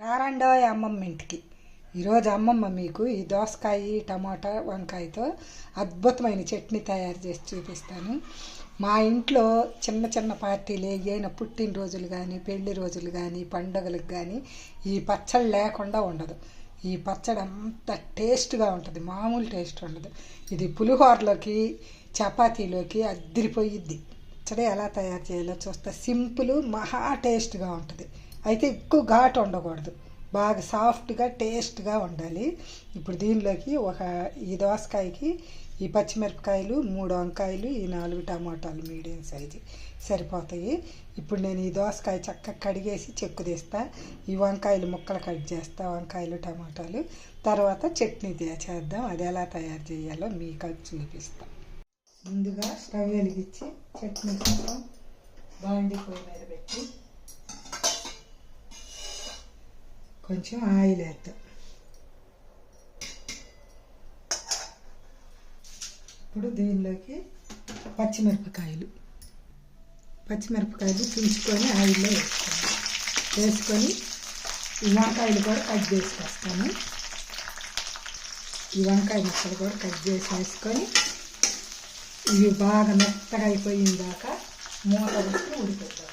రారండో అమ్మమ్మ ఇంటికి. ఈరోజు అమ్మమ్మ మీకు ఈ దోసకాయ టమాటా వంకాయతో అద్భుతమైన చట్నీ తయారు చేసి చూపిస్తాను. మా ఇంట్లో చిన్న చిన్న పార్టీలు ఏవైనా పుట్టినరోజులు కానీ పెళ్ళి రోజులు కానీ పండుగలకు కానీ ఈ పచ్చడి లేకుండా ఉండదు. ఈ పచ్చడి అంత టేస్ట్గా ఉంటుంది మామూలు టేస్ట్ ఉండదు. ఇది పులిహోరలోకి చపాతీలోకి అద్దరిపోయిద్ది. పచ్చడి ఎలా తయారు చేయాలో చూస్తే సింపుల్ మహా టేస్ట్గా ఉంటుంది. అయితే ఎక్కువ ఘాటు ఉండకూడదు. బాగా సాఫ్ట్గా టేస్ట్గా ఉండాలి. ఇప్పుడు దీనిలోకి ఒక ఈ దోసకాయకి ఈ పచ్చిమిరపకాయలు మూడు వంకాయలు ఈ నాలుగు టమాటాలు మీడియం సైజు సరిపోతాయి. ఇప్పుడు నేను ఈ దోసకాయ చక్కగా కడిగేసి చెక్కు తీస్తా. ఈ వంకాయలు ముక్కలు కట్ చేస్తా వంకాయలు టమాటాలు. తర్వాత చట్నీ చేద్దాం. అది ఎలా తయారు చేయాలో మీకు అది చూపిస్తాం. ముందుగా స్టవ్ వెలిగించి చట్నీ కోసం బాండి పొయ్యి మీద పెట్టి కొంచెం ఆయిల్ వేద్దాం. ఇప్పుడు దీనిలోకి పచ్చిమిరపకాయలు. పచ్చిమిరపకాయలు తుంచుకొని ఆయిల్లో వేసుకోండి వేసుకొని ఈ వంకాయలు కూడా కట్ చేసుకొస్తాను ఈ వంకాయ ముక్కలు కూడా కట్ చేసి వేసుకొని ఇవి బాగా మెత్తగా అయిపోయిన దాకా మూత పెట్టి ఉడికిద్దాం.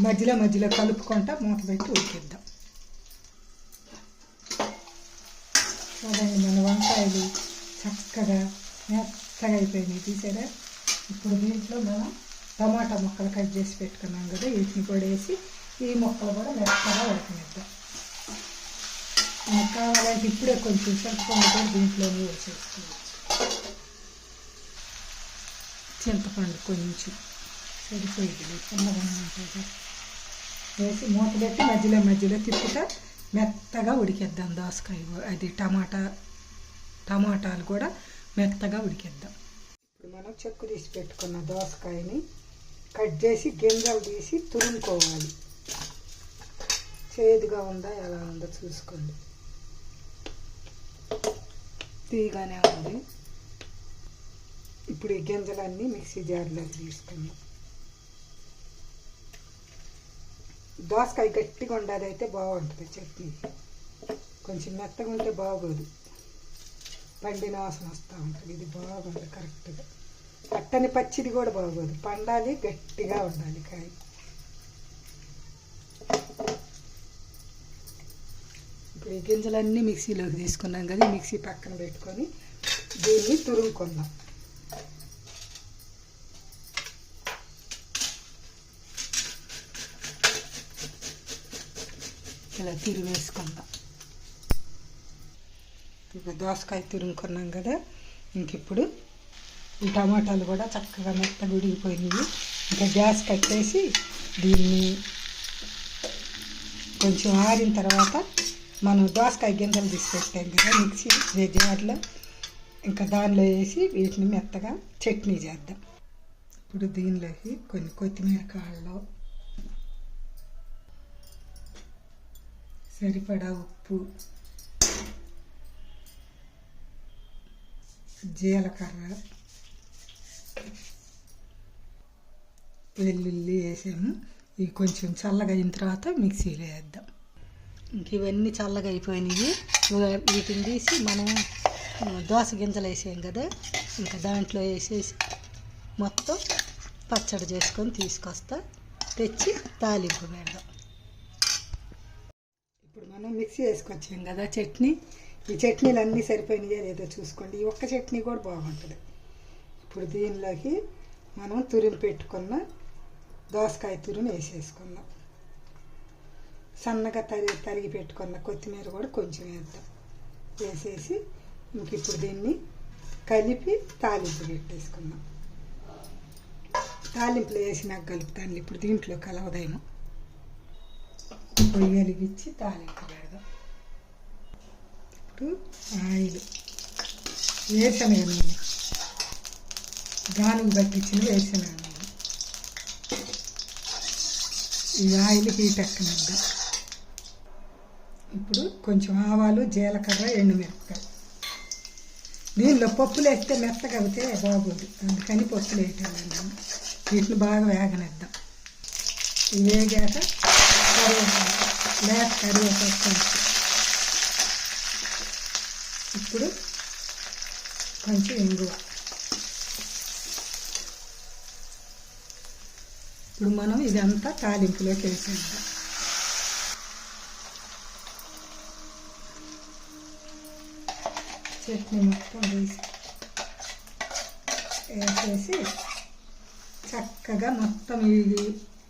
మధ్యలో మధ్యలో కలుపుకుంటా మూత పెట్టి ఉడికిద్దాం. చూడండి మన వంకాయలు చక్కగా మెత్తగా అయిపోయినాయి తీసారా? ఇప్పుడు దీంట్లో మనం టమాటా ముక్కలు కట్ చేసి పెట్టుకున్నాం కదా వీటిని కూడా వేసి ఈ ముక్కలు కూడా మెత్తగా ఉడకనిద్దాం. మనకు కావాలంటే ఇప్పుడే కొంచెం చింతపండు కూడా దీంట్లోనే వేసేసుకోవచ్చు. చింతపండు కొంచెం సరిపోయింది చిన్నగా ఉంటుంది కదా వేసి మూత పెట్టి మధ్యలో మధ్యలో తిప్పుతా మెత్తగా ఉడికేద్దాం దోసకాయ అది టమాటా టమాటాలు కూడా మెత్తగా ఉడికేద్దాం. ఇప్పుడు మనం చెక్కు తీసి పెట్టుకున్న దోసకాయని కట్ చేసి గింజలు తీసి తురుముకోవాలి. చేదుగా ఉందా ఎలా ఉందో చూసుకోండి. తీగానే ఉంది. ఇప్పుడు ఈ గింజలన్నీ మిక్సీ జార్లోకి తీసుకుందాం. దోసకాయ గట్టిగా ఉండాలి అయితే బాగుంటుంది చట్నీ. కొంచెం మెత్తగా ఉంటే బాగోదు. పండిన వాసన వస్తూ ఉంటుంది ఇది బాగుంది కరెక్ట్గా. అట్టని పచ్చిది కూడా బాగోదు పండాలి గట్టిగా ఉండాలి కాయ. ఇప్పుడు ఈ గింజలన్నీ మిక్సీలోకి తీసుకున్నాం కదా మిక్సీ పక్కన పెట్టుకొని దీన్ని తురుముకుందాం. ఇలా తిరుగు వేసుకుందాం ఇప్పుడు దోసకాయ తురుముకున్నాం కదా ఇంక ఇప్పుడు ఈ టమాటాలు కూడా చక్కగా మెత్తగా ఉడిగిపోయినాయి ఇంకా గ్యాస్ కట్టేసి దీన్ని కొంచెం ఆరిన తర్వాత మనం దోసకాయ గింజలు తీసి కదా మిక్సీ వే జార్లో ఇంకా దానిలో వేసి వీటిని మెత్తగా చట్నీ చేద్దాం ఇప్పుడు దీనిలోకి కొన్ని కొత్తిమీర కాళ్ళు సరిపడా ఉప్పు. జీలకర్ర. వెల్లుల్లి వేసాము. ఇవి కొంచెం చల్లగా అయిన తర్వాత మిక్సీలో వేద్దాం. ఇంక ఇవన్నీ చల్లగా అయిపోయినాయి వీటిని తీసి మనం దోశ దోస గింజలు వేసాం కదా. ఇంకా దాంట్లో వేసేసి మొత్తం పచ్చడి చేసుకొని తీసుకొస్తా. తెచ్చి తాలింపు పెడదాం. మనం మిక్సీ వేసుకొచ్చాం కదా చట్నీ. ఈ చట్నీలు అన్నీ సరిపోయినాయో లేదో చూసుకోండి. ఈ ఒక్క చట్నీ కూడా బాగుంటుంది. ఇప్పుడు దీనిలోకి మనం తురిమి పెట్టుకున్న దోసకాయ తురిమి వేసేసుకుందాం. సన్నగా తరిగి తరిగి పెట్టుకున్న కొత్తిమీర కూడా కొంచెం వేద్దాం. వేసేసి ఇంక ఇప్పుడు దీన్ని కలిపి తాలింపు పెట్టేసుకుందాం. తాలింపులో వేసినాక కలుపుతాను ఇప్పుడు దీంట్లో కలవదేమో. పొయ్యి వెలిగించి తాలింపు పెడదాం. ఇప్పుడు ఆయిల్. వేరుశనగ నూనె గానుగు పట్టించిన వేరుశనగ నూనె ఈ ఆయిల్ హీట్ ఎక్కనిద్దాం ఇప్పుడు కొంచెం ఆవాలు జీలకర్ర ఎండుమిరపకాయ దీనిలో పప్పులు వేస్తే మెత్తగా బాగోదు. అందుకని పప్పులు వేయటం వీటిని బాగా వేగనిద్దాం. ఇవి వేగాక కరివేపాకు లేత కరివేపాకు ఇప్పుడు కొంచెం ఇంగువ. ఇప్పుడు మనం ఇదంతా తాలింపులోకి వేసేద్దాం. చట్నీ మొత్తం వేసి వేసేసి చక్కగా మొత్తం ఇది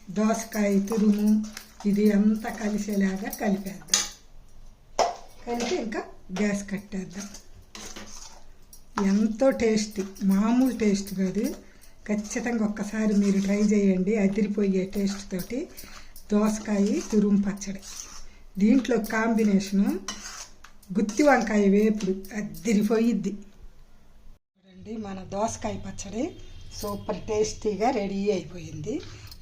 దోసకాయ తురుము ఇది అంతా కలిసేలాగా కలిపేద్దాం. కలిపి ఇంకా గ్యాస్ కట్టేద్దాం. ఎంతో టేస్టీ మామూలు టేస్ట్ కాదు. ఖచ్చితంగా ఒక్కసారి మీరు ట్రై చేయండి అదిరిపోయే టేస్ట్ తోటి. దోసకాయ తురుము పచ్చడి. దీంట్లో కాంబినేషను గుత్తి వంకాయ వేపుడు అదిరిపోయిద్ది. చూడండి మన దోసకాయ పచ్చడి సూపర్ టేస్టీగా రెడీ అయిపోయింది.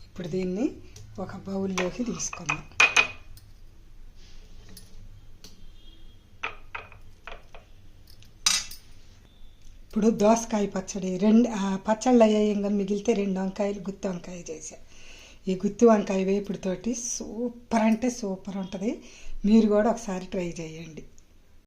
ఇప్పుడు దీన్ని ఒక బౌల్లోకి తీసుకుందాం ఇప్పుడు దోసకాయ పచ్చడి రెండు పచ్చళ్ళు అయ్యాయి ఇంకా మిగిలితే రెండు వంకాయలు గుత్తి వంకాయ చేసా ఈ గుత్తి వంకాయ వేపుడుతోటి సూపర్ అంటే సూపర్ ఉంటుంది మీరు కూడా ఒకసారి ట్రై చేయండి